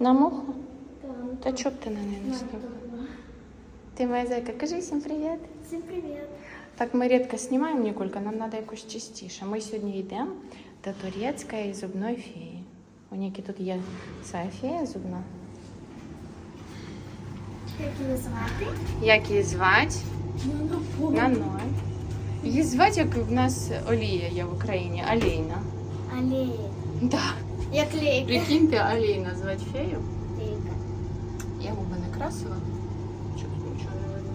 На муху? Там. Та чоб ти на неї не став? Ти моя зайка, кажи всім привіт. Всім привіт. Так ми рідко знімаємо, Ніколька, нам треба якось частіше. Ми сьогодні йдемо до турецької зубної феї. У Ніки тут є своя фея зубна. Як її звати? Як її звати? На ноль. Її звати, як в нас Олія є в Україні. Аліна. Алея. Да. Як лейка. Прикиньте, Аліна звати фею. Лейка. Я губи не красила. Чого нічого не видно.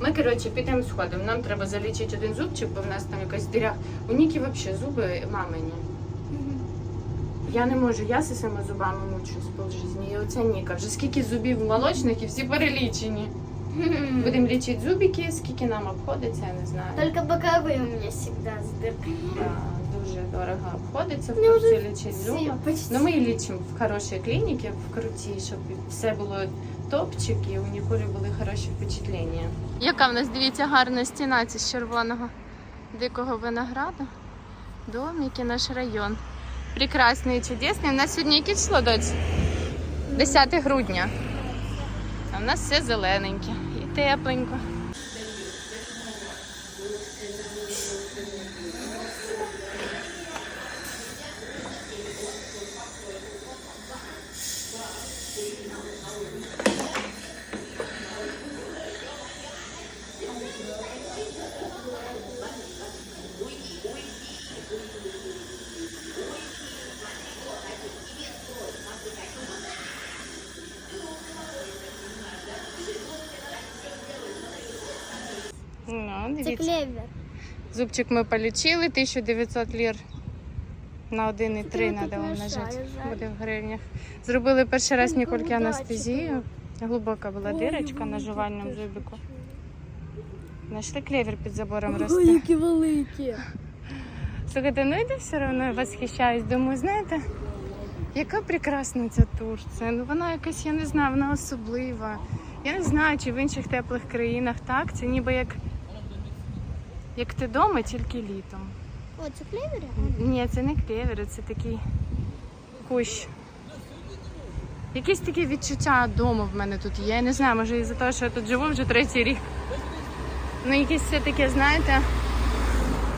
Ми, коротше, підемо сходимо. Нам треба залічити один зубчик, бо в нас там якась диря. У Ніки взагалі зуби мамині. Я не можу, я зі своїми зубами мучусь полжизні. І оця Ніка. Вже скільки зубів молочних і всі перелічені. Будемо лічити зубики, скільки нам обходиться, я не знаю. Только боковые у меня всегда с дыркой. Да, дуже дорого обходиться в Ну, Турції лічити зуби. Ну, ми її лічимо в хорошій клініці, в крутій, щоб все було топчик і у Ніколі були хороші впечатлення. Яка в нас, дивіться, гарна стіна з червоного дикого винограду. Домики, наш район. Прекрасний і чудесний. У нас сьогодні яке число, доць? 10 грудня. А в нас все зелененьке і тепленько. Ну, Це дивіться. Клевер. Зубчик ми полічили, 1900 лір на 1,3 треба умножити. Буде в гривнях. Зробили перший раз Ой, Нікольки анестезію. Глибока була Ой, дирочка на жувальному зубику. Знайшли клевер під забором Ой, росте. які великі. Слухайте, ну я все одно восхищаюсь. Думаю, знаєте, яка прекрасна ця Турція. Ну вона якась, я не знаю, вона особлива. Я не знаю, чи в інших теплих країнах так. Це ніби як, як ти вдома, тільки літом. О, це клевери? Ні, це не клевер, це такий кущ. Якесь таке відчуття дому в мене тут є. Я не знаю, може із-за того, що я тут живу вже третій рік. Ну, якесь все таке, знаєте,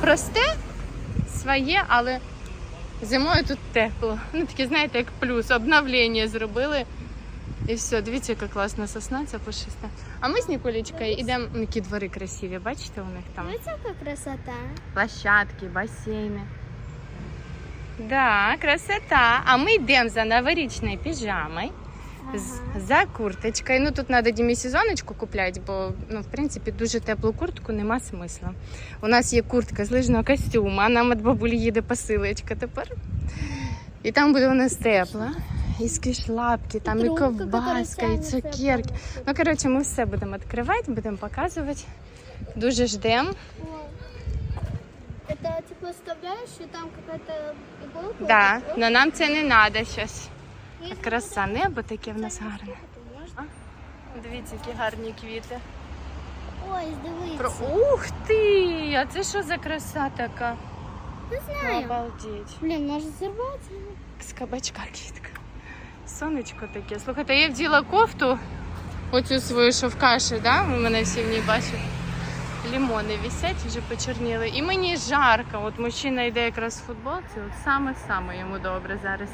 просте, своє, але зимою тут тепло. Ну, таке, знаєте, як плюс. Обновлення зробили. І все, дивіться, яка класна сосна, ця пушиста. А ми з Ніколічкою йдемо, ну, які двори красиві, бачите, у них там Ось яка красота. площадки, басейни. Да, красота. А ми йдемо за новорічною піжамою, Ага. за курточкою. Ну тут треба демісезоночку купляти, бо ну, в принципі дуже теплу куртку нема смисла. У нас є куртка з лижного костюму, а нам від бабулі їде посилочка тепер. І там буде у нас тепло. І скішлапки, там і Трубка, ковбаска, і цукерки. Ну, коротше, ми все будемо відкривати, будемо показувати. Дуже ждемо. Это типа вставляешь, и там какая-то иголка? Да, але нам це не треба зараз. оп, Краса, небо таке в нас гарне. Дивіться, які гарні квіти. Ой, здивиться. Про... Ух ти! А це що за краса така? Не знаю. Обалдеть. Блин, может взорвать? З кабачка квітка. Сонечко таке. Слухайте, я вділа кофту, оцю свою, що в каші, да? Ви мене всі в ній бачите. Лімони висять, вже почорніли. І мені жарко. От мужчина йде якраз в футболці, от саме-саме йому добре зараз.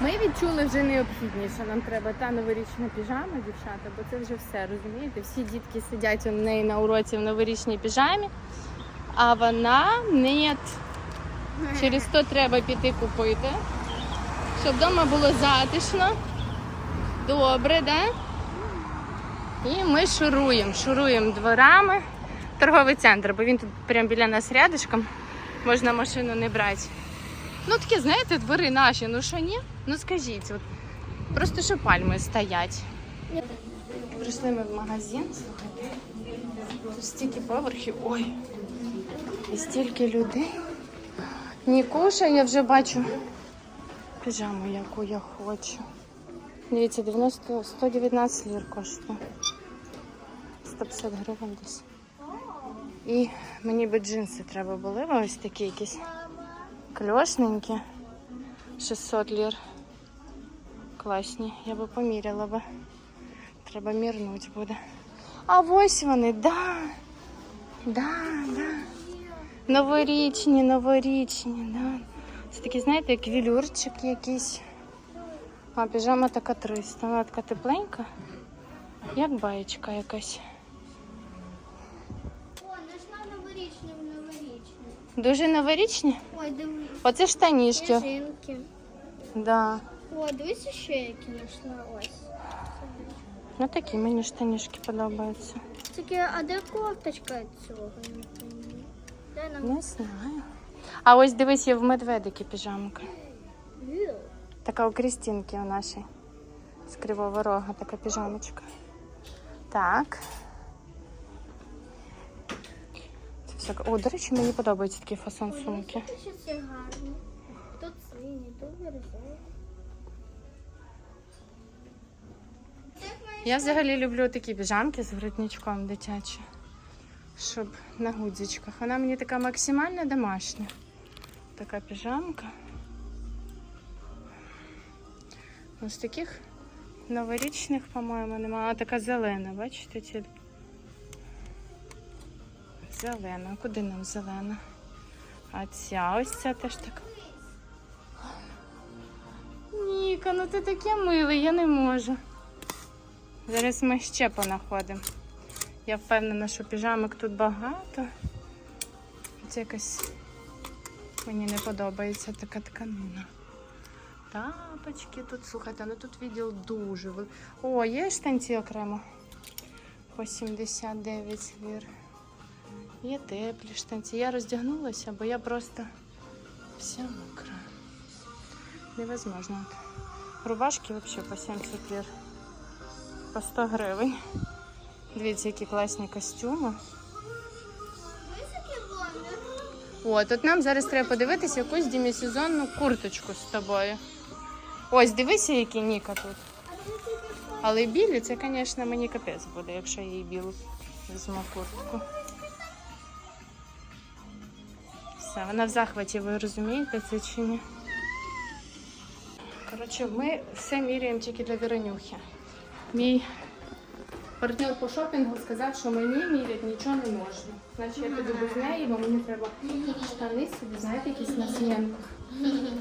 Ми відчули вже необхідніше. Нам треба та новорічна піжама, дівчата, бо це вже все, розумієте? Всі дітки сидять у неї на уроці в новорічній піжамі, а вона ні. Через то треба піти купити, щоб вдома було затишно, добре, да? І ми шуруємо, шуруємо дворами. Торговий центр, бо він тут прямо біля нас рядышком. Можна машину не брати. Ну такі, знаєте, двори наші, ну що ні? Ну скажіть, от, просто що пальми стоять. Прийшли ми в магазин, слухайте. Тут стільки поверхів. Ой. І стільки людей. Нікуша, я вже бачу піжаму, яку я хочу. Дивіться, 90, 119 лір коштує. 150 гривень десь. І мені би джинси треба були, ось такі якісь кльошненькі. 600 лір. класні. Я би поміряла би. Треба мірнуть буде. А ось вони, да. Да, да. Новорічні, новорічні, да. Це такі, знаєте, як вілюрчик якийсь. А піжама така 300. Вона така тепленька, як баєчка якась. О, знайшла новорічний в новорічний. Дуже новорічні. Ой, дивись. Оце штанішки. Сніжинки. Да. О, дивись ще які знайшла. Ось. Ну такі мені штанішки подобаються. Таке, а де кофточка цього? Не знаю. А ось дивись, є в медведики піжамка. Така у Крістінки у нашій. З кривого рога така піжамочка. Так. Це все. О, до речі, мені подобається такий фасон сумки. Тут ще. Тут вирізає. Я взагалі люблю такі піжамки з воротничком дитячі. Щоб на гудзичках. Вона мені така максимально домашня. Така піжамка. Ось таких новорічних, по-моєму, немає. А така зелена, бачите? Ці... Зелена. Куди нам зелена? А ця ось ця теж така. Ніка, ну ти таке милий, я не можу. Зараз ми ще понаходимо. Я впевнена, що піжамок тут багато. Це якась мені не подобається така тканина. Тапочки тут, слухайте, ну тут відділ дуже вел- О, є штанці окремо. По 79 лір. Є теплі штанці. Я роздягнулася, бо я просто вся мокра. Невозможно. Рубашки взагалі по 70 лір по 100 гривень. Дивіться, які класні костюми. О, тут нам зараз треба подивитися якусь демісезонну курточку з тобою. Ось, дивися, які Ніка тут. Але білі, це, звісно, мені капець буде, якщо я їй білу візьму куртку. Все, вона в захваті, ви розумієте це чи ні? Коротше, ми все міряємо тільки для Веронюхи. Мій партнер по шопінгу сказав, що мені міряти нічого не можна. Значить, я піду без неї, бо мені треба штани собі, знаєте, якісь на змінку.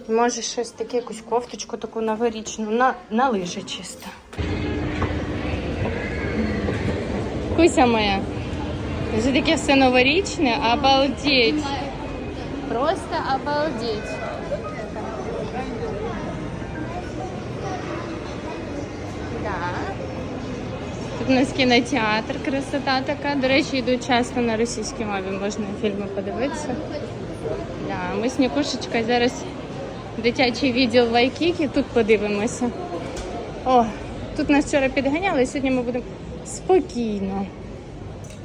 Може, щось таке, якусь кофточку таку новорічну, на, на лижі чисто. Куся моя. Вже таке все новорічне, обалдеть. Просто обалдеть. Тут у нас кінотеатр, красота така. До речі, йдуть часто на російській мові, можна фільми подивитися. Да, ми з Нікушечкою зараз дитячий відділ Вайкікі, тут подивимося. О, тут нас вчора підганяли, сьогодні ми будемо спокійно.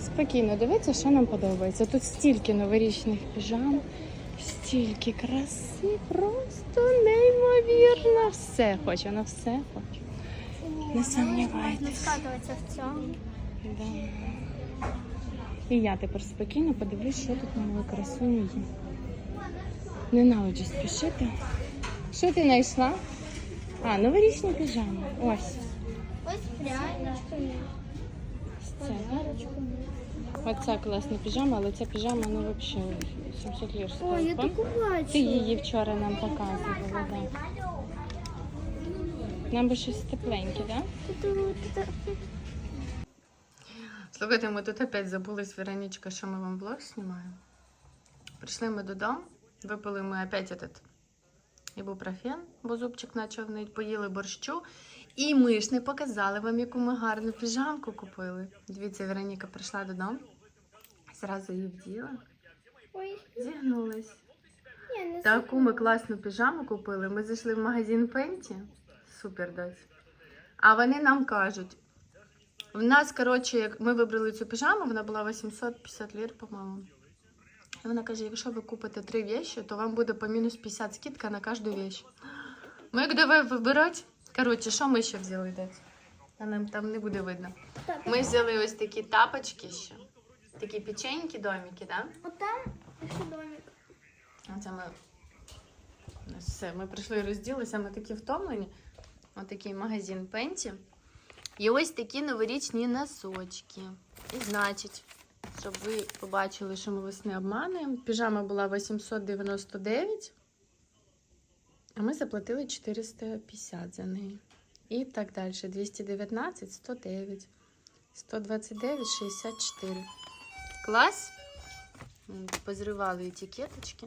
Спокійно дивитися, що нам подобається. Тут стільки новорічних піжам, стільки краси, просто неймовірно. Все хоче, вона все хоче. Не сумнівайтесь. скатуватися в цьому. Да. І я тепер спокійно подивлюсь, що тут на мою красуню є. Ненавиджу спішити. Що ти знайшла? А, новорічні піжами. Ось. Ось пряничками. Це. Оця класна піжама, але ця піжама, ну взагалі 700 лір Ой, я таку. Ти її вчора нам показувала, да. Нам би щось тепленьке, так? Да? Слухайте, ми тут опять забулись, Вероничка, що ми вам влог знімаємо. Прийшли ми додому, випили ми опять этот ібупрофен, бо зубчик почав нить, поїли борщу. І ми ж не показали вам, яку ми гарну піжамку купили. Дивіться, Вероніка прийшла додому, зразу її вділа, Ой, зігнулась. Таку ми класну піжаму купили. Ми зайшли в магазин Пенті. Супер дось. А вони нам кажуть. В нас, коротше, як ми вибрали цю піжаму, вона була 850 лір, по-моєму. І вона каже: якщо ви купите три вещи, то вам буде по мінус 50 скидка на кожну вещь. Ми як давай вибирати. Коротше, що ми ще взяли десь? А нам там не буде видно. Ми взяли ось такі тапочки ще. Такі печеньки, домики, так? Да? От там ще домик. Оце ми все. Ми прийшли розділися, ми такі втомлені. Отакий магазин Пенті. І ось такі новорічні носочки. І значить, щоб ви побачили, що ми вас не обмануємо. Піжама була 899, а ми заплатили 450 за неї. І так далі. 219, 109, 129, 64. Клас. Позривали етикеточки.